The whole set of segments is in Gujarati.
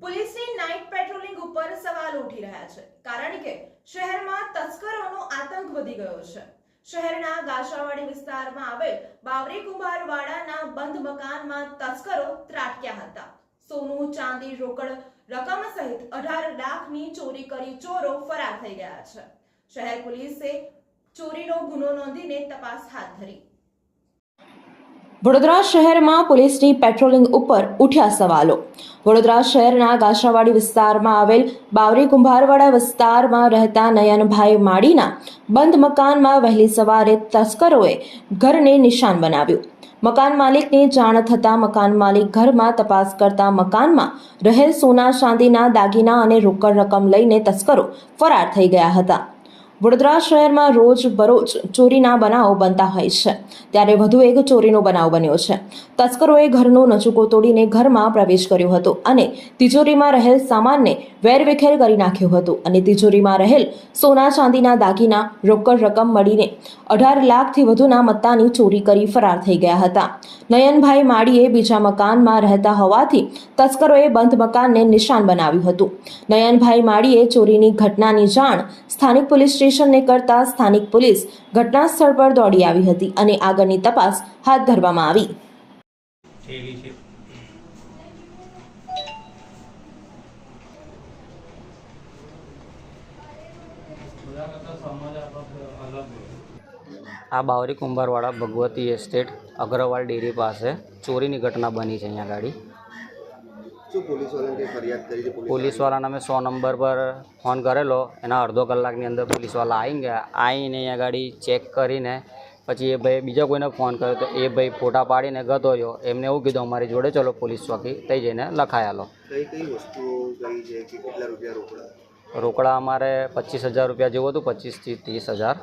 પોલીસની નાઇટ પેટ્રોલિંગ ઉપર સવાલ ઉઠી રહ્યા છે. કારણ કે શહેરમાં તસ્કરોનો આતંક વધી ગયો છે. શહેરના ગાશાવાડી વિસ્તારમાં આવેલ બાવરી કુંભારવાડાના બંધ મકાનમાં તસ્કરો ત્રાટક્યા હતા. સોનું, ચાંદી, રોકડ રકમ સહિત અઢાર લાખની ચોરી કરી ચોરો ફરાર થઈ ગયા છે. શહેર પોલીસે ચોરીનો ગુનો નોંધીને તપાસ હાથ ધરી. વડોદરા શહેરમાં પોલીસની પેટ્રોલિંગ ઉપર ઉઠ્યા સવાલો. વડોદરા શહેરના ગાશાવાડી વિસ્તારમાં આવેલ બાવરી કુંભારવાડા વિસ્તારમાં રહેતા નયનભાઈ માળીના બંધ મકાનમાં વહેલી સવારે તસ્કરોએ ઘરને નિશાન બનાવ્યું. મકાન માલિકને જાણ થતાં મકાન માલિક ઘરમાં તપાસ કરતા મકાનમાં રહેલ સોના ચાંદીના દાગીના અને રોકડ રકમ લઈને તસ્કરો ફરાર થઈ ગયા હતા. વડોદરા શહેરમાં રોજ બરોજ ચોરીના બનાવો બનતા હોય છે. ત્યારે વધુ એક ચોરીનો બનાવ બન્યો છે. તસ્કરોએ ઘરનો નચુકો તોડીને ઘરમાં પ્રવેશ કર્યો હતો અને તિજોરીમાં રહેલ સામાનને વેરવિખેર કરી નાખ્યું હતું અને તિજોરીમાં રહેલ સોના ચાંદીના દાગીના, રોકડ રકમ મળીને અઢાર લાખથી વધુના મત્તાની ચોરી કરી ફરાર થઈ ગયા હતા. નયનભાઈ માળીએ બીજા મકાનમાં રહેતા હોવાથી તસ્કરોએ બંધ મકાનને નિશાન બનાવ્યું હતું. નયનભાઈ માળીએ ચોરીની ઘટનાની જાણ સ્થાનિક પોલીસ સ્ટેશનને કરતા સ્થાનિક પોલીસ ઘટના સ્થળ પર દોડી આવી હતી અને આગળની તપાસ હાથ ધરવામાં આવી. આ બાવરી કુંભારવાળા ભગવતી એસ્ટેટ અગ્રવાલ ડેરી પાસે ચોરીની ઘટના બની છે અહીંયા ગાડી. પોલીસવાળાને અમે સો નંબર પર ફોન કરેલો. એના અડધો કલાકની અંદર પોલીસવાળા આવી ગયા. આવીને અહીંયા ગાડી ચેક કરીને પછી એ ભાઈ બીજા કોઈને ફોન કર્યો તો એ ભાઈ ફોટા પાડીને ગતો રહ્યો. એમને એવું કીધું અમારી જોડે ચલો પોલીસ ચોકી થઈ જઈને લખાયાલો રોકડા? અમારે પચીસ હજાર રૂપિયા જેવું હતું પચીસથી ત્રીસ હજાર.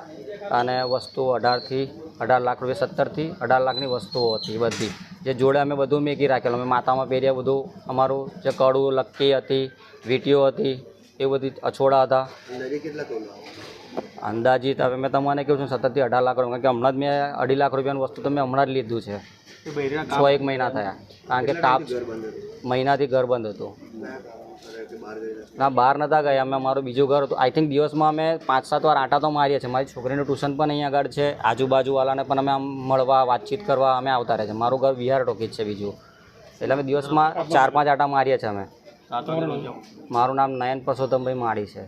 અને વસ્તુ અઢારથી અઢાર લાખ રૂપિયા સત્તરથી અઢાર લાખની વસ્તુઓ હતી બધી. જે જોડે અમે બધું મેકી રાખેલું. અમે માતામાં પહેર્યા બધું. અમારું જે કડું લક્કી હતી વીટીઓ હતી એ બધી અછોડા હતા. અંદાજીત અંદાજિત હવે મેં તમને કહ્યું છું સત્તરથી અઢાર લાખ રૂપિયા. કારણ કે હમણાં જ મેં અઢી લાખ રૂપિયાની વસ્તુ તો મેં હમણાં જ લીધું છે. છ એક મહિના થયા. કારણ કે તાપ મહિનાથી ઘર બંધ હતું. ના બહાર નતા ગયા. અમે અમારું બીજું ઘર હતું. આઈ થિંક દિવસમાં અમે પાંચ સાત વાર આટા તો મારીએ છીએ. મારી છોકરીનું ટ્યુશન પણ અહીંયા આગળ છે. આજુબાજુવાળાને પણ અમે આમ મળવા વાતચીત કરવા અમે આવતા રહે છે. મારું ઘર વિહાર ટોકીજ છે બીજું. એટલે અમે દિવસમાં ચાર પાંચ આટા મારીએ છીએ અમે. મારું નામ નયન પરસોત્તમભાઈ માળી છે.